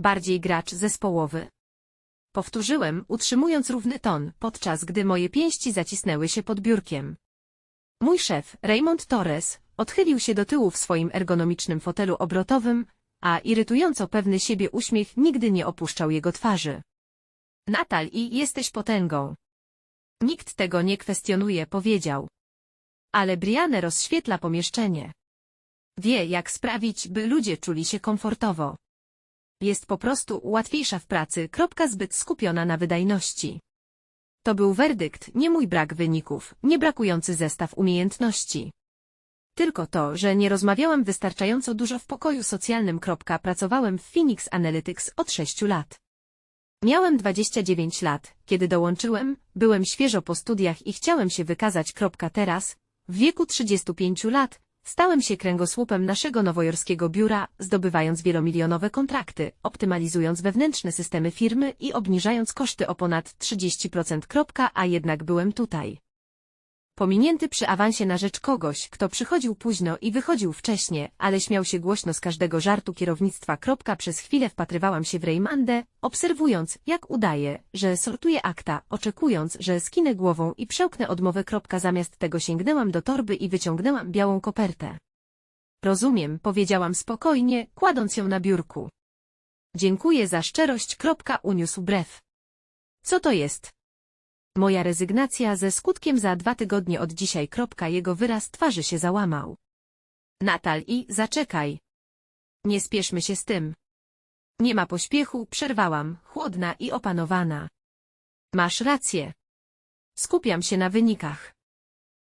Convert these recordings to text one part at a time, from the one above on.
Bardziej gracz zespołowy. Powtórzyłem, utrzymując równy ton, podczas gdy moje pięści zacisnęły się pod biurkiem. Mój szef, Raymond Torres, odchylił się do tyłu w swoim ergonomicznym fotelu obrotowym, a irytująco pewny siebie uśmiech nigdy nie opuszczał jego twarzy. Natal i jesteś potęgą. Nikt tego nie kwestionuje, powiedział. Ale Brianne rozświetla pomieszczenie. Wie, jak sprawić, by ludzie czuli się komfortowo. Jest po prostu łatwiejsza w pracy, kropka zbyt skupiona na wydajności. To był werdykt, nie mój brak wyników, nie brakujący zestaw umiejętności. Tylko to, że nie rozmawiałam wystarczająco dużo w pokoju socjalnym. Pracowałem w Phoenix Analytics od 6 lat. Miałem 29 lat, kiedy dołączyłem, byłem świeżo po studiach i chciałem się wykazać. Teraz, w wieku 35 lat, stałem się kręgosłupem naszego nowojorskiego biura, zdobywając wielomilionowe kontrakty, optymalizując wewnętrzne systemy firmy i obniżając koszty o ponad 30%. Kropka, a jednak byłem tutaj. Pominięty przy awansie na rzecz kogoś, kto przychodził późno i wychodził wcześnie, ale śmiał się głośno z każdego żartu kierownictwa. Kropka, Przez chwilę wpatrywałam się w Raymandę, obserwując, jak udaje, że sortuje akta, oczekując, że skinę głową i przełknę odmowę. Kropka, Zamiast tego sięgnęłam do torby i wyciągnęłam białą kopertę. Rozumiem, powiedziałam spokojnie, kładąc ją na biurku. Dziękuję za szczerość. Kropka, Uniósł brew. Co to jest? Moja rezygnacja ze skutkiem za dwa tygodnie od dzisiaj. Jego wyraz twarzy się załamał. Natal i zaczekaj. Nie spieszmy się z tym. Nie ma pośpiechu, przerwałam, chłodna i opanowana. Masz rację. Skupiam się na wynikach.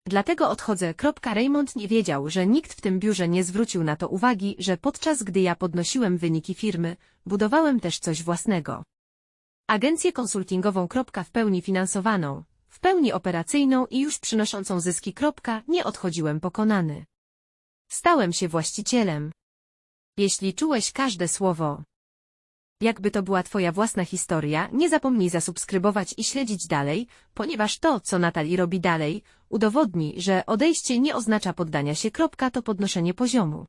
Dlatego odchodzę. Raymond nie wiedział, że nikt w tym biurze nie zwrócił na to uwagi, że podczas gdy ja podnosiłem wyniki firmy, budowałem też coś własnego. Agencję konsultingową. W pełni finansowaną, w pełni operacyjną i już przynoszącą zyski. Nie odchodziłem pokonany. Stałem się właścicielem. Jeśli czułeś każde słowo, jakby to była twoja własna historia, nie zapomnij zasubskrybować i śledzić dalej, ponieważ to, co Natali robi dalej, udowodni, że odejście nie oznacza poddania się. To podnoszenie poziomu.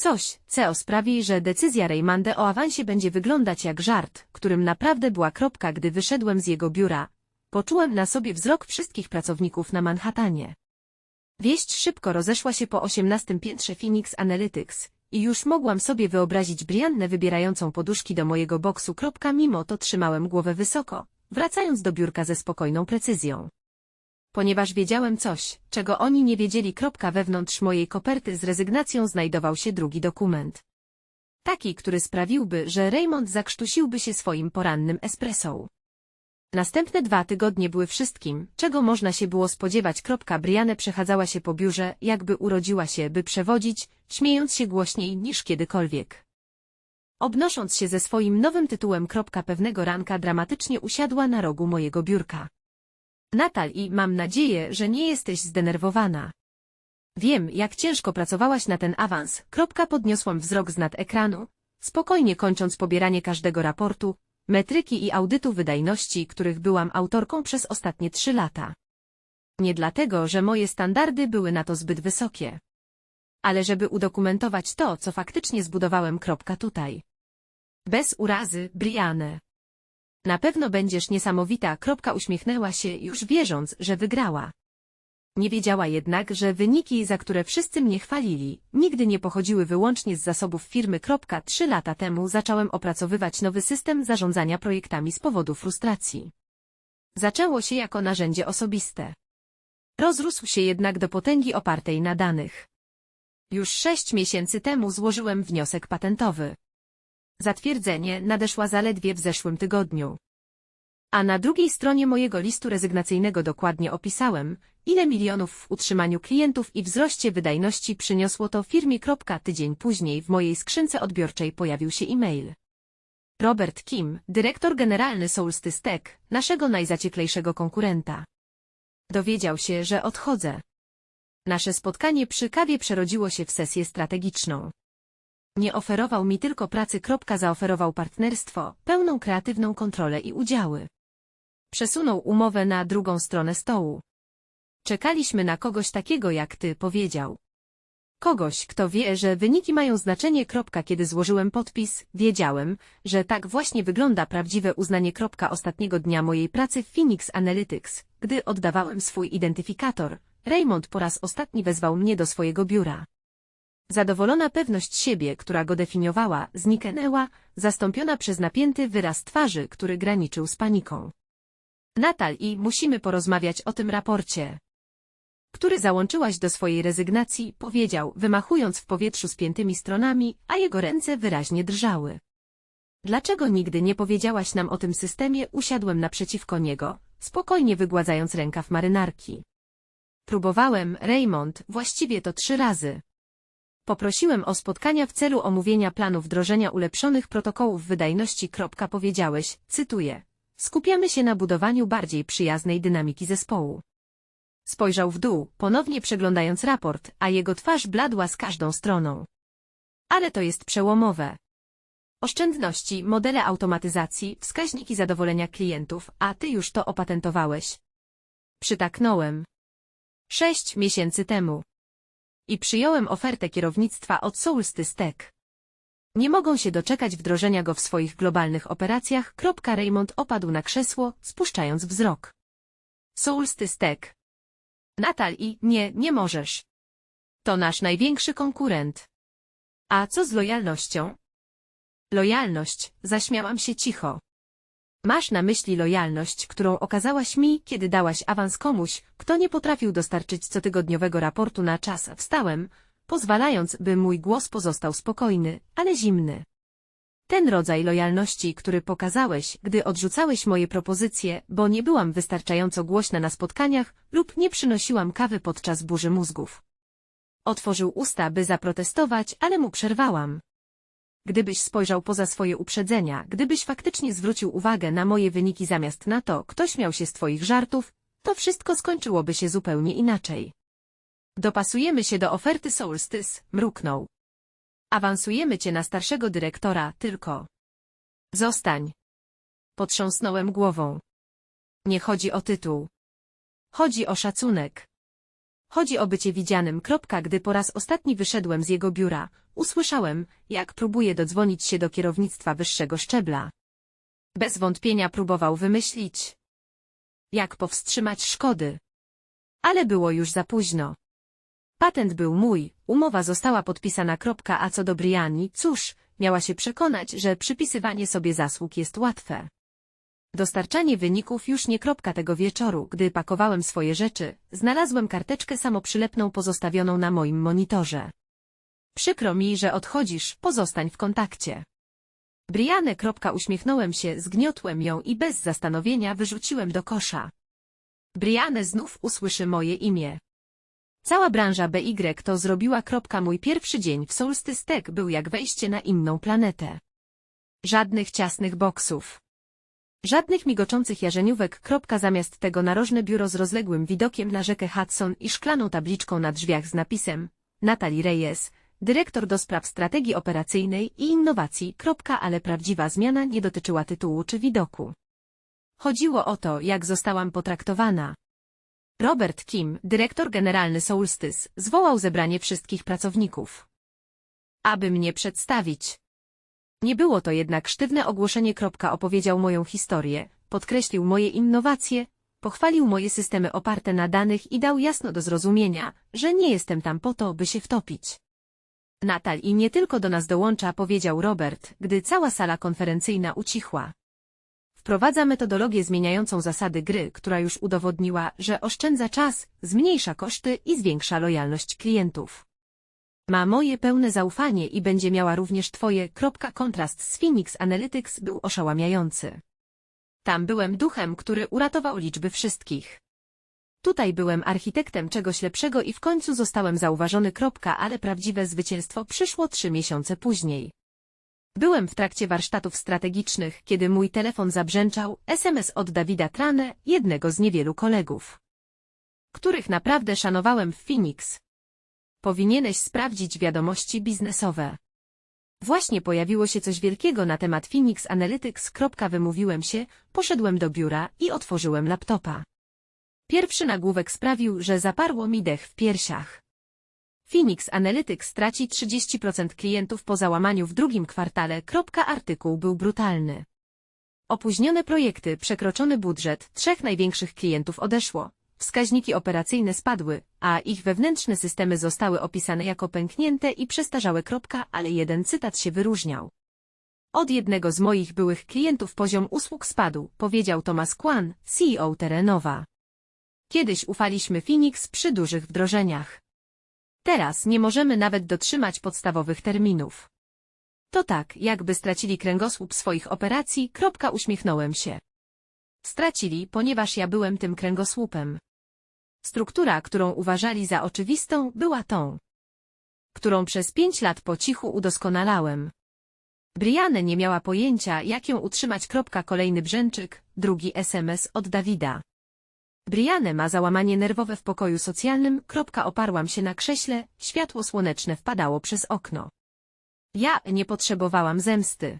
Coś, co sprawi, że decyzja Raymonda o awansie będzie wyglądać jak żart, którym naprawdę była kropka, gdy wyszedłem z jego biura. Poczułem na sobie wzrok wszystkich pracowników na Manhattanie. Wieść szybko rozeszła się po osiemnastym piętrze Phoenix Analytics i już mogłam sobie wyobrazić Briannę wybierającą poduszki do mojego boksu. Mimo to trzymałem głowę wysoko, wracając do biurka ze spokojną precyzją ponieważ wiedziałem coś, czego oni nie wiedzieli. Wewnątrz mojej koperty z rezygnacją znajdował się drugi dokument. Taki, który sprawiłby, że Raymond zakrztusiłby się swoim porannym espresso. Następne dwa tygodnie były wszystkim, czego można się było spodziewać. Brianne przechadzała się po biurze, jakby urodziła się, by przewodzić, śmiejąc się głośniej niż kiedykolwiek. Obnosząc się ze swoim nowym tytułem. Pewnego ranka dramatycznie usiadła na rogu mojego biurka. Natal i mam nadzieję, że nie jesteś zdenerwowana. Wiem, jak ciężko pracowałaś na ten awans. Kropka podniosłam wzrok z nad ekranu, spokojnie kończąc pobieranie każdego raportu, metryki i audytu wydajności, których byłam autorką przez ostatnie trzy lata. Nie dlatego, że moje standardy były na to zbyt wysokie. Ale żeby udokumentować to, co faktycznie zbudowałem. Kropka tutaj. Bez urazy, Brianne. Na pewno będziesz niesamowita. Kropka uśmiechnęła się, już wierząc, że wygrała. Nie wiedziała jednak, że wyniki, za które wszyscy mnie chwalili, nigdy nie pochodziły wyłącznie z zasobów firmy. Trzy lata temu zacząłem opracowywać nowy system zarządzania projektami z powodu frustracji. Zaczęło się jako narzędzie osobiste. Rozrósł się jednak do potęgi opartej na danych. Już sześć miesięcy temu złożyłem wniosek patentowy. Zatwierdzenie nadeszła zaledwie w zeszłym tygodniu. A na drugiej stronie mojego listu rezygnacyjnego dokładnie opisałem, ile milionów w utrzymaniu klientów i wzroście wydajności przyniosło to firmie. Tydzień później w mojej skrzynce odbiorczej pojawił się e-mail. Robert Kim, dyrektor generalny Solstice Tech, naszego najzacieklejszego konkurenta. Dowiedział się, że odchodzę. Nasze spotkanie przy kawie przerodziło się w sesję strategiczną. Nie oferował mi tylko pracy. Zaoferował partnerstwo, pełną kreatywną kontrolę i udziały. Przesunął umowę na drugą stronę stołu. Czekaliśmy na kogoś takiego jak ty, powiedział. Kogoś, kto wie, że wyniki mają znaczenie. Kiedy złożyłem podpis, wiedziałem, że tak właśnie wygląda prawdziwe uznanie. Ostatniego dnia mojej pracy w Phoenix Analytics, gdy oddawałem swój identyfikator, Raymond po raz ostatni wezwał mnie do swojego biura. Zadowolona pewność siebie, która go definiowała, zniknęła, zastąpiona przez napięty wyraz twarzy, który graniczył z paniką. Natal i musimy porozmawiać o tym raporcie który załączyłaś do swojej rezygnacji, powiedział, wymachując w powietrzu spiętymi stronami, a jego ręce wyraźnie drżały. Dlaczego nigdy nie powiedziałaś nam o tym systemie? Usiadłem naprzeciwko niego, spokojnie wygładzając rękaw marynarki. Próbowałem, Raymond, właściwie to trzy razy. Poprosiłem o spotkania w celu omówienia planu wdrożenia ulepszonych protokołów wydajności. Powiedziałeś, cytuję, skupiamy się na budowaniu bardziej przyjaznej dynamiki zespołu. Spojrzał w dół, ponownie przeglądając raport, a jego twarz bladła z każdą stroną. Ale to jest przełomowe. Oszczędności, modele automatyzacji, wskaźniki zadowolenia klientów, a ty już to opatentowałeś. Przytaknąłem. Sześć miesięcy temu. I przyjąłem ofertę kierownictwa od Solstice Tech. Nie mogą się doczekać wdrożenia go w swoich globalnych operacjach. Raymond opadł na krzesło, spuszczając wzrok. Solstice Tech. Natal i nie, nie możesz. To nasz największy konkurent. A co z lojalnością? Lojalność, zaśmiałam się cicho. Masz na myśli lojalność, którą okazałaś mi, kiedy dałaś awans komuś, kto nie potrafił dostarczyć cotygodniowego raportu na czas. Wstałem, pozwalając, by mój głos pozostał spokojny, ale zimny. Ten rodzaj lojalności, który pokazałeś, gdy odrzucałeś moje propozycje, bo nie byłam wystarczająco głośna na spotkaniach lub nie przynosiłam kawy podczas burzy mózgów. Otworzył usta, by zaprotestować, ale mu przerwałam. Gdybyś spojrzał poza swoje uprzedzenia, gdybyś faktycznie zwrócił uwagę na moje wyniki zamiast na to, kto śmiał się z twoich żartów, to wszystko skończyłoby się zupełnie inaczej. Dopasujemy się do oferty Solstice, mruknął. Awansujemy cię na starszego dyrektora, tylko. Zostań. Potrząsnąłem głową. Nie chodzi o tytuł. Chodzi o szacunek. Chodzi o bycie widzianym. Gdy po raz ostatni wyszedłem z jego biura, usłyszałem, jak próbuje dodzwonić się do kierownictwa wyższego szczebla. Bez wątpienia próbował wymyślić, jak powstrzymać szkody. Ale było już za późno. Patent był mój, umowa została podpisana. A co do Briani, cóż, miała się przekonać, że przypisywanie sobie zasług jest łatwe. Dostarczanie wyników już nie kropka tego wieczoru, gdy pakowałem swoje rzeczy, znalazłem karteczkę samoprzylepną pozostawioną na moim monitorze. Przykro mi, że odchodzisz, pozostań w kontakcie. Brianę. Uśmiechnąłem się, zgniotłem ją i bez zastanowienia wyrzuciłem do kosza. Brianę znów usłyszy moje imię. Cała branża BY to zrobiła. Mój pierwszy dzień w Solstice Tech był jak wejście na inną planetę. Żadnych ciasnych boksów. Żadnych migoczących jarzeniówek. Zamiast tego narożne biuro z rozległym widokiem na rzekę Hudson i szklaną tabliczką na drzwiach z napisem Natalie Reyes, dyrektor do spraw strategii operacyjnej i innowacji. Ale prawdziwa zmiana nie dotyczyła tytułu czy widoku. Chodziło o to, jak zostałam potraktowana. Robert Kim, dyrektor generalny Solstice, zwołał zebranie wszystkich pracowników. Aby mnie przedstawić. Nie było to jednak sztywne ogłoszenie. Opowiedział moją historię, podkreślił moje innowacje, pochwalił moje systemy oparte na danych i dał jasno do zrozumienia, że nie jestem tam po to, by się wtopić. Natal i nie tylko do nas dołącza, powiedział Robert, gdy cała sala konferencyjna ucichła. Wprowadza metodologię zmieniającą zasady gry, która już udowodniła, że oszczędza czas, zmniejsza koszty i zwiększa lojalność klientów. Ma moje pełne zaufanie i będzie miała również Twoje. Kontrast z Phoenix Analytics był oszałamiający. Tam byłem duchem, który uratował liczby wszystkich. Tutaj byłem architektem czegoś lepszego i w końcu zostałem zauważony. Ale prawdziwe zwycięstwo przyszło trzy miesiące później. Byłem w trakcie warsztatów strategicznych, kiedy mój telefon zabrzęczał SMS od Dawida Trane, jednego z niewielu kolegów, których naprawdę szanowałem w Phoenix. Powinieneś sprawdzić wiadomości biznesowe. Właśnie pojawiło się coś wielkiego na temat Phoenix Analytics. Wymówiłem się, poszedłem do biura i otworzyłem laptopa. Pierwszy nagłówek sprawił, że zaparło mi dech w piersiach. Phoenix Analytics straci 30% klientów po załamaniu w drugim kwartale. Artykuł był brutalny. Opóźnione projekty, przekroczony budżet trzech największych klientów odeszło. Wskaźniki operacyjne spadły, a ich wewnętrzne systemy zostały opisane jako pęknięte i przestarzałe. Kropka, Ale jeden cytat się wyróżniał. Od jednego z moich byłych klientów poziom usług spadł, powiedział Thomas Kwan, CEO Terenowa. Kiedyś ufaliśmy Phoenix przy dużych wdrożeniach. Teraz nie możemy nawet dotrzymać podstawowych terminów. To tak, jakby stracili kręgosłup swoich operacji, kropka uśmiechnąłem się. Stracili, ponieważ ja byłem tym kręgosłupem. Struktura, którą uważali za oczywistą, była tą, którą przez pięć lat po cichu udoskonalałem. Brianne nie miała pojęcia, jak ją utrzymać. Kolejny brzęczyk, drugi SMS od Dawida. Brianne ma załamanie nerwowe w pokoju socjalnym. Oparłam się na krześle, światło słoneczne wpadało przez okno. Ja nie potrzebowałam zemsty.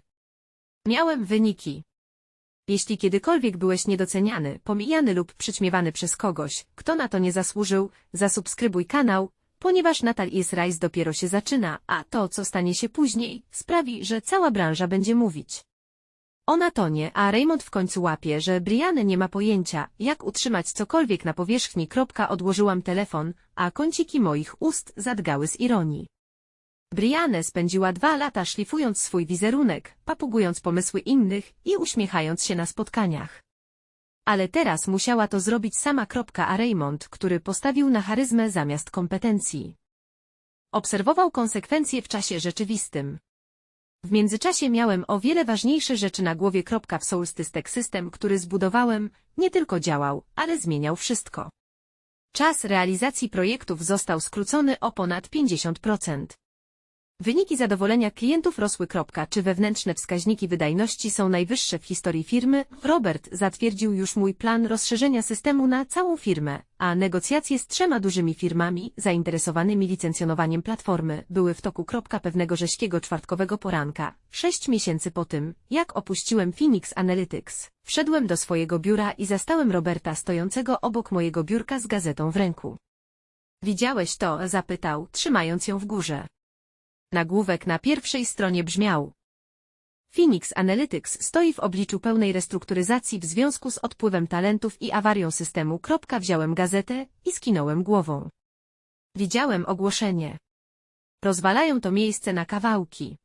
Miałem wyniki. Jeśli kiedykolwiek byłeś niedoceniany, pomijany lub przyćmiewany przez kogoś, kto na to nie zasłużył, zasubskrybuj kanał, ponieważ Natal is Rise dopiero się zaczyna, a to, co stanie się później, sprawi, że cała branża będzie mówić. O Natonie, a Raymond w końcu łapie, że Brianne nie ma pojęcia, jak utrzymać cokolwiek na powierzchni. Kropka, Odłożyłam telefon, a kąciki moich ust zadgały z ironii. Brianne spędziła dwa lata szlifując swój wizerunek, papugując pomysły innych i uśmiechając się na spotkaniach. Ale teraz musiała to zrobić sama. A Raymond, który postawił na charyzmę zamiast kompetencji. Obserwował konsekwencje w czasie rzeczywistym. W międzyczasie miałem o wiele ważniejsze rzeczy na głowie. W Solstystek system, który zbudowałem, nie tylko działał, ale zmieniał wszystko. Czas realizacji projektów został skrócony o ponad 50%. Wyniki zadowolenia klientów rosły. Czy wewnętrzne wskaźniki wydajności są najwyższe w historii firmy? Robert zatwierdził już mój plan rozszerzenia systemu na całą firmę, a negocjacje z trzema dużymi firmami zainteresowanymi licencjonowaniem platformy były w toku. Pewnego rześkiego czwartkowego poranka, sześć miesięcy po tym, jak opuściłem Phoenix Analytics, wszedłem do swojego biura i zastałem Roberta stojącego obok mojego biurka z gazetą w ręku. Widziałeś to? zapytał, trzymając ją w górze. Nagłówek na pierwszej stronie brzmiał. Phoenix Analytics stoi w obliczu pełnej restrukturyzacji w związku z odpływem talentów i awarią systemu. Wziąłem gazetę i skinąłem głową. Widziałem ogłoszenie. Rozwalają to miejsce na kawałki.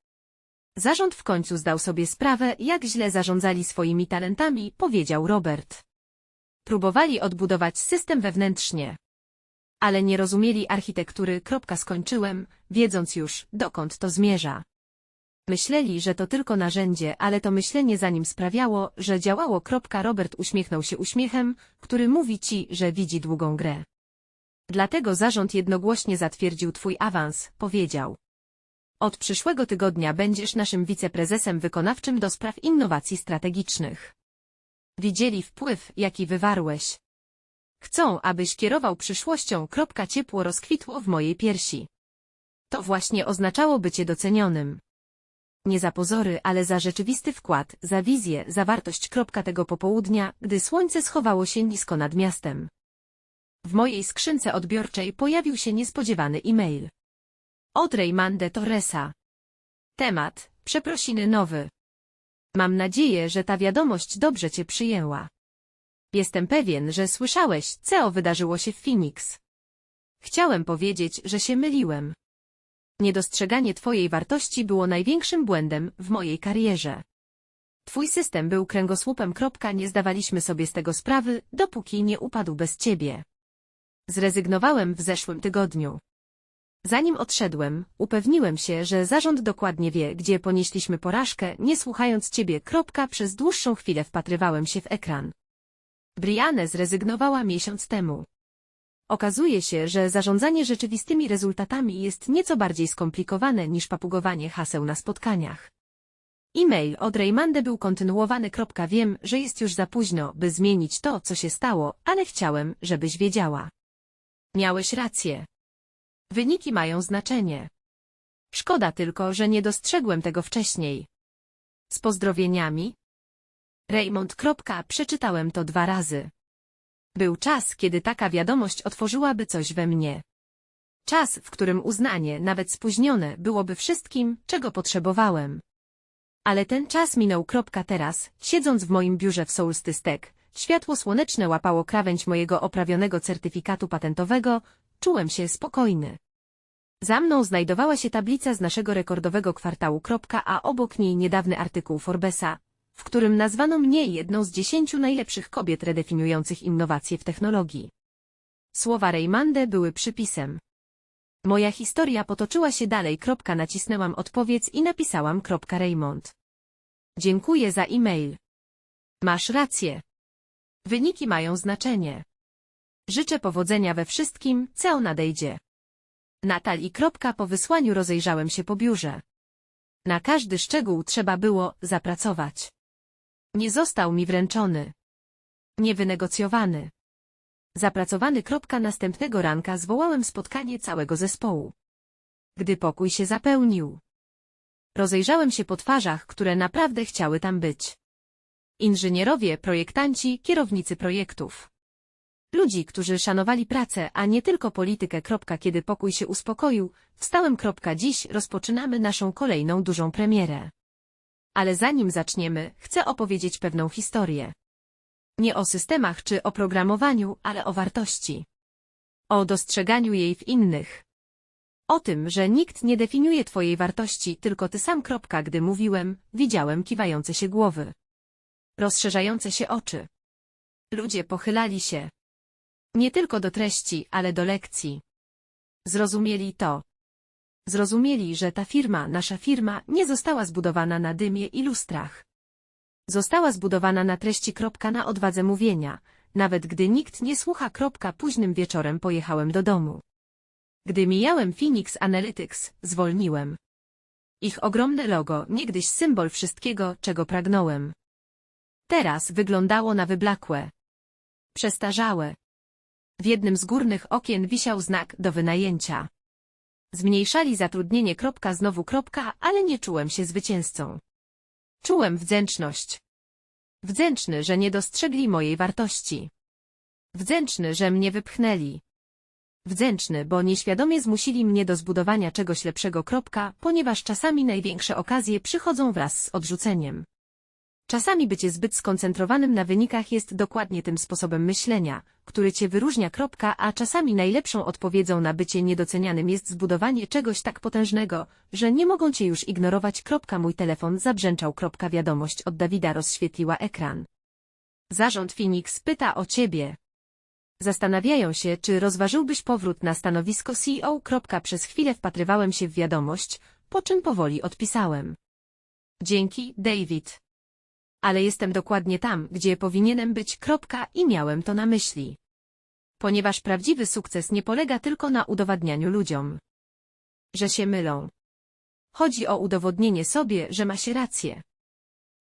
Zarząd w końcu zdał sobie sprawę, jak źle zarządzali swoimi talentami, powiedział Robert. Próbowali odbudować system wewnętrznie ale nie rozumieli architektury. Skończyłem, wiedząc już, dokąd to zmierza. Myśleli, że to tylko narzędzie, ale to myślenie za nim sprawiało, że działało. Robert uśmiechnął się uśmiechem, który mówi ci, że widzi długą grę. Dlatego zarząd jednogłośnie zatwierdził twój awans, powiedział. Od przyszłego tygodnia będziesz naszym wiceprezesem wykonawczym do spraw innowacji strategicznych. Widzieli wpływ, jaki wywarłeś. Chcą, abyś kierował przyszłością. Kropka ciepło rozkwitło w mojej piersi. To właśnie oznaczało bycie docenionym. Nie za pozory, ale za rzeczywisty wkład, za wizję, za wartość. Kropka tego popołudnia, gdy słońce schowało się nisko nad miastem. W mojej skrzynce odbiorczej pojawił się niespodziewany e-mail. Od Raymande Torresa. Temat, przeprosiny nowy. Mam nadzieję, że ta wiadomość dobrze cię przyjęła. Jestem pewien, że słyszałeś, co wydarzyło się w Phoenix. Chciałem powiedzieć, że się myliłem. Niedostrzeganie Twojej wartości było największym błędem w mojej karierze. Twój system był kręgosłupem. Nie zdawaliśmy sobie z tego sprawy, dopóki nie upadł bez Ciebie. Zrezygnowałem w zeszłym tygodniu. Zanim odszedłem, upewniłem się, że zarząd dokładnie wie, gdzie ponieśliśmy porażkę, nie słuchając Ciebie. Przez dłuższą chwilę wpatrywałem się w ekran. Brianne zrezygnowała miesiąc temu. Okazuje się, że zarządzanie rzeczywistymi rezultatami jest nieco bardziej skomplikowane niż papugowanie haseł na spotkaniach. E-mail od Raymande był kontynuowany. Wiem, że jest już za późno, by zmienić to, co się stało, ale chciałem, żebyś wiedziała. Miałeś rację. Wyniki mają znaczenie. Szkoda tylko, że nie dostrzegłem tego wcześniej. Z pozdrowieniami, Raymond. Przeczytałem to dwa razy. Był czas, kiedy taka wiadomość otworzyłaby coś we mnie. Czas, w którym uznanie, nawet spóźnione, byłoby wszystkim, czego potrzebowałem. Ale ten czas minął. Teraz, siedząc w moim biurze w Soulstystek, światło słoneczne łapało krawędź mojego oprawionego certyfikatu patentowego, czułem się spokojny. Za mną znajdowała się tablica z naszego rekordowego kwartału. A obok niej niedawny artykuł Forbesa, w którym nazwano mnie jedną z dziesięciu najlepszych kobiet redefiniujących innowacje w technologii. Słowa Raymonde były przypisem. Moja historia potoczyła się dalej. Nacisnęłam odpowiedź i napisałam. Raymond. Dziękuję za e-mail. Masz rację. Wyniki mają znaczenie. Życzę powodzenia we wszystkim, co nadejdzie. Natal i kropka po wysłaniu rozejrzałem się po biurze. Na każdy szczegół trzeba było zapracować. Nie został mi wręczony. Nie wynegocjowany. Zapracowany kropka następnego ranka zwołałem spotkanie całego zespołu. Gdy pokój się zapełnił. Rozejrzałem się po twarzach, które naprawdę chciały tam być. Inżynierowie, projektanci, kierownicy projektów. Ludzi, którzy szanowali pracę, a nie tylko politykę. Kiedy pokój się uspokoił, wstałem. Dziś rozpoczynamy naszą kolejną dużą premierę. Ale zanim zaczniemy, chcę opowiedzieć pewną historię. Nie o systemach czy oprogramowaniu, ale o wartości. O dostrzeganiu jej w innych. O tym, że nikt nie definiuje twojej wartości, tylko ty sam. Kropka, gdy mówiłem, widziałem kiwające się głowy. Rozszerzające się oczy. Ludzie pochylali się. Nie tylko do treści, ale do lekcji. Zrozumieli to. Zrozumieli, że ta firma, nasza firma, nie została zbudowana na dymie i lustrach. Została zbudowana na treści. Kropka, na odwadze mówienia. Nawet gdy nikt nie słucha. Kropka, późnym wieczorem pojechałem do domu. Gdy mijałem Phoenix Analytics, zwolniłem. Ich ogromne logo, niegdyś symbol wszystkiego, czego pragnąłem. Teraz wyglądało na wyblakłe. Przestarzałe. W jednym z górnych okien wisiał znak do wynajęcia. Zmniejszali zatrudnienie. Kropka, znowu kropka, ale nie czułem się zwycięzcą. Czułem wdzięczność. Wdzięczny, że nie dostrzegli mojej wartości. Wdzięczny, że mnie wypchnęli. Wdzięczny, bo nieświadomie zmusili mnie do zbudowania czegoś lepszego. Kropka, ponieważ czasami największe okazje przychodzą wraz z odrzuceniem. Czasami bycie zbyt skoncentrowanym na wynikach jest dokładnie tym sposobem myślenia, który cię wyróżnia. Kropka, a czasami najlepszą odpowiedzią na bycie niedocenianym jest zbudowanie czegoś tak potężnego, że nie mogą cię już ignorować. Kropka, mój telefon zabrzęczał. Kropka, wiadomość od Dawida rozświetliła ekran. Zarząd Phoenix pyta o ciebie. Zastanawiają się, czy rozważyłbyś powrót na stanowisko CEO. Przez chwilę wpatrywałem się w wiadomość, po czym powoli odpisałem. Dzięki, David ale jestem dokładnie tam, gdzie powinienem być kropka i miałem to na myśli. Ponieważ prawdziwy sukces nie polega tylko na udowadnianiu ludziom, że się mylą. Chodzi o udowodnienie sobie, że ma się rację.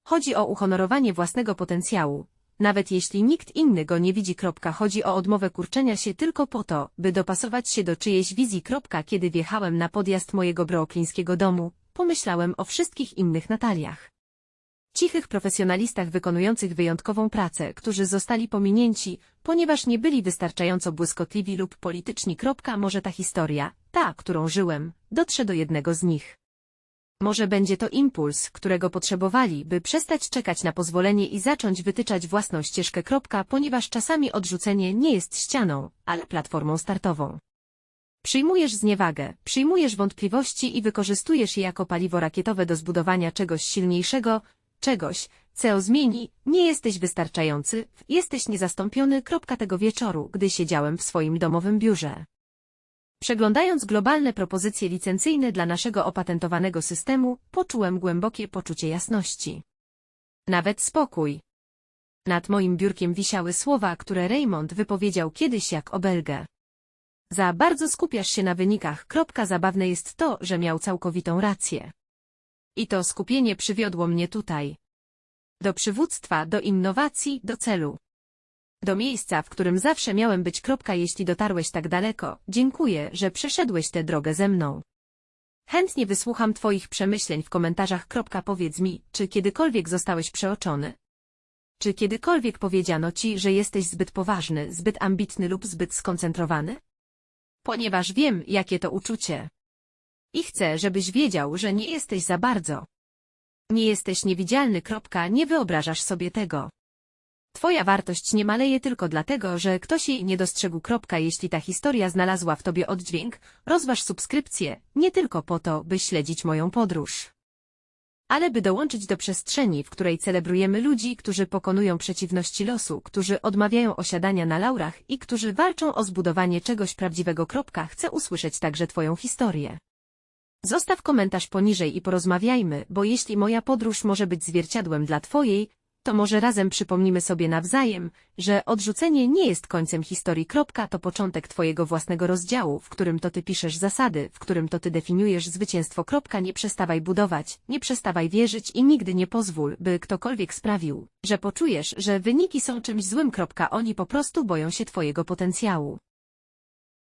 Chodzi o uhonorowanie własnego potencjału, nawet jeśli nikt inny go nie widzi. Kropka. Chodzi o odmowę kurczenia się tylko po to, by dopasować się do czyjejś wizji. Kropka. Kiedy wjechałem na podjazd mojego brooklińskiego domu, pomyślałem o wszystkich innych Nataliach cichych profesjonalistach wykonujących wyjątkową pracę, którzy zostali pominięci, ponieważ nie byli wystarczająco błyskotliwi lub polityczni. Może ta historia, ta, którą żyłem, dotrze do jednego z nich. Może będzie to impuls, którego potrzebowali, by przestać czekać na pozwolenie i zacząć wytyczać własną ścieżkę. Ponieważ czasami odrzucenie nie jest ścianą, ale platformą startową. Przyjmujesz zniewagę, przyjmujesz wątpliwości i wykorzystujesz je jako paliwo rakietowe do zbudowania czegoś silniejszego, czegoś, co zmieni, nie jesteś wystarczający, jesteś niezastąpiony. Kropka tego wieczoru, gdy siedziałem w swoim domowym biurze. Przeglądając globalne propozycje licencyjne dla naszego opatentowanego systemu, poczułem głębokie poczucie jasności. Nawet spokój. Nad moim biurkiem wisiały słowa, które Raymond wypowiedział kiedyś jak obelgę. Za bardzo skupiasz się na wynikach. Kropka zabawne jest to, że miał całkowitą rację. I to skupienie przywiodło mnie tutaj. Do przywództwa, do innowacji, do celu. Do miejsca, w którym zawsze miałem być. Kropka, jeśli dotarłeś tak daleko, dziękuję, że przeszedłeś tę drogę ze mną. Chętnie wysłucham Twoich przemyśleń w komentarzach. Kropka, powiedz mi, czy kiedykolwiek zostałeś przeoczony? Czy kiedykolwiek powiedziano Ci, że jesteś zbyt poważny, zbyt ambitny lub zbyt skoncentrowany? Ponieważ wiem, jakie to uczucie. I chcę, żebyś wiedział, że nie jesteś za bardzo. Nie jesteś niewidzialny. Kropka, nie wyobrażasz sobie tego. Twoja wartość nie maleje tylko dlatego, że ktoś jej nie dostrzegł. Kropka, jeśli ta historia znalazła w tobie oddźwięk, rozważ subskrypcję, nie tylko po to, by śledzić moją podróż. Ale by dołączyć do przestrzeni, w której celebrujemy ludzi, którzy pokonują przeciwności losu, którzy odmawiają osiadania na laurach i którzy walczą o zbudowanie czegoś prawdziwego. Kropka, chcę usłyszeć także Twoją historię. Zostaw komentarz poniżej i porozmawiajmy, bo jeśli moja podróż może być zwierciadłem dla Twojej, to może razem przypomnimy sobie nawzajem, że odrzucenie nie jest końcem historii. Kropka, to początek Twojego własnego rozdziału, w którym to Ty piszesz zasady, w którym to Ty definiujesz zwycięstwo. Kropka, nie przestawaj budować, nie przestawaj wierzyć i nigdy nie pozwól, by ktokolwiek sprawił, że poczujesz, że wyniki są czymś złym. Kropka, oni po prostu boją się Twojego potencjału.